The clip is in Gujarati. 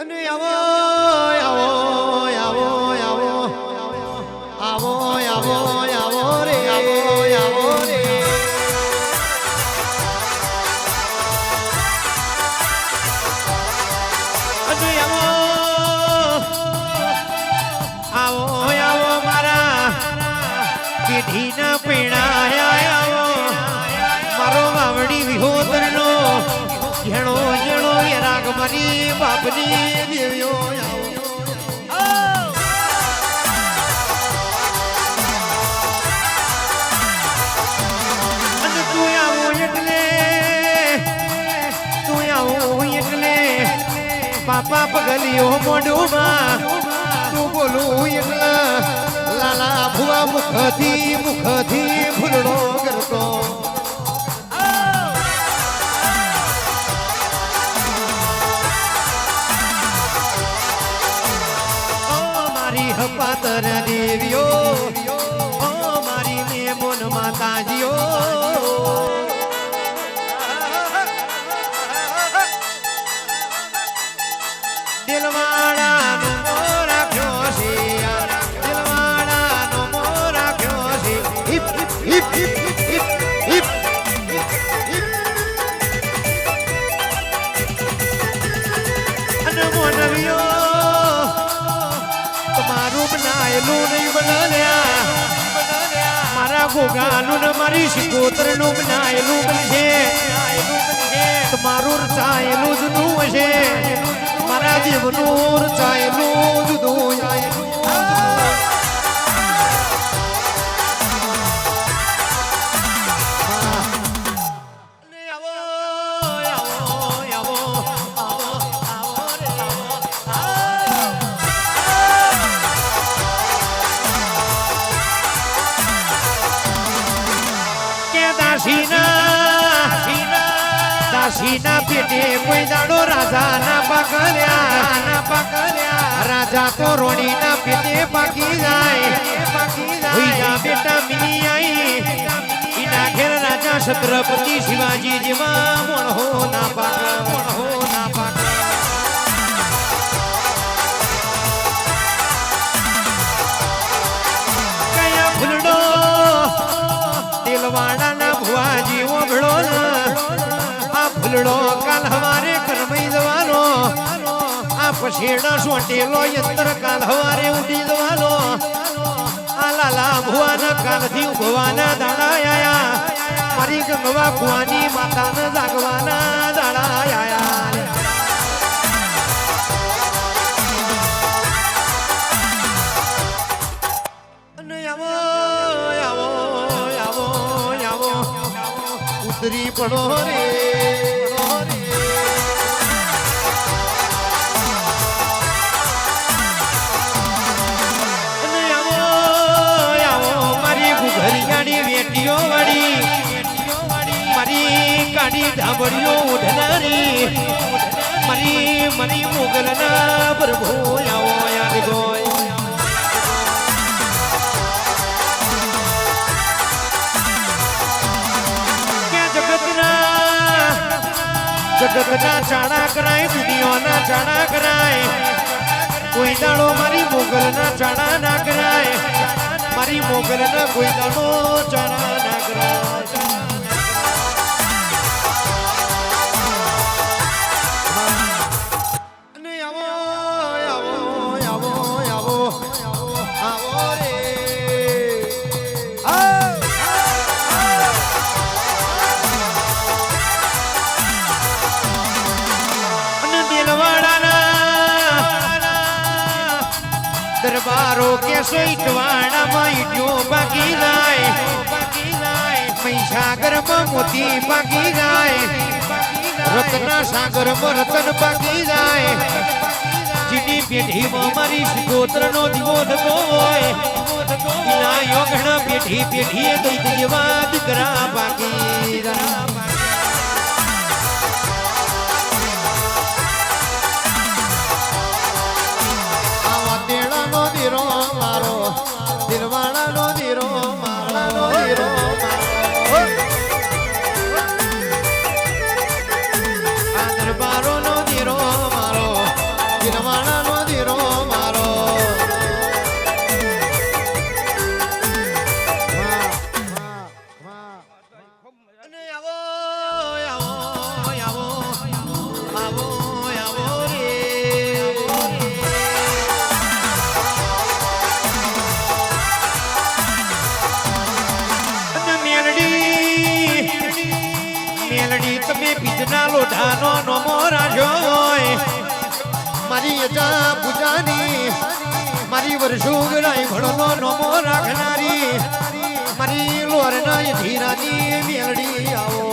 અને આવો આવો આવો આવો આવો આવો આવો રે આવો રે. અને આવો આવો આવો મારા પેઢીના મારી બાપની દેવ્યો આવો. પાપા પગલીઓ મોઢુમાં, તું બોલું એકલા લાલા ભુવા મુખથી મુખથી ભૂલડો કરતો. મારી હપાતર દેવીઓ ઓ મારી મેમોન માતાજીઓ ગોગાનું ને મારી શિકોતરનું બનાયેલું બનશે. તમારું રચાયેલું જુદું હશે. મારા દેવનું રચાયેલું જુદું દાસીના પેટે કોઈ દાડો રાજાના પકડ્યા ના પકડ્યા રાજા તો રોણીના પેટે પાકી જાય. પાકી જાય બેટા મિની આઈ ઇના ઘેર રાજા છત્રપતિ શિવાજી જેવા મણહો ના પાક મણહો ના પાક. કયા ફૂલડો કાલ હવારે કરમઈ જવાનો. આ પછેડા સોટેલો યંત્ર કાલ હવારે ઉડી જવાનો. આ લાલા ભુવાના કાલથી ઉભવાના દાડા આયા. મારી ગંગવા કુવાની માતાને જાગવાના દાડા આયા. ઉતરી પડો રે. વેટીઓ વાળી મારી કાઢી ધાબળીઓ ઉઠનારી મારી મારી મોગલના પ્રભુ આવો યાદ ગોય. જગતના ચાણા કરાય, દુનિયાના ચાણા કરાય, કોઈ દાડો મારી મોગલના ચાણા ના કરાય, મારી મોગલના કોઈ દાડો ચાણા દરબારો કે સોઈટવાડામાં ઈટ્યો બાકી જાય. મહીસાગરમાં મોતી બાકી જાય. રત્ના સાગરમાં રતન બાકી જાય. જીની પેઢીમાં મારી ગોત્રનો દીવો થતો હોય. ઇના યોગણા પેઢી પેઢીએ દૈત્યવાદ કરા બાકી જાય. પીરની પીજના લોઢાનો નમો રાખ્યો મારી અજા પૂજાની, મારી વર્ષોગરાઈ ભણનો નમો રાખનારી, મારી લોરના ધીરાની મેળડી આવો.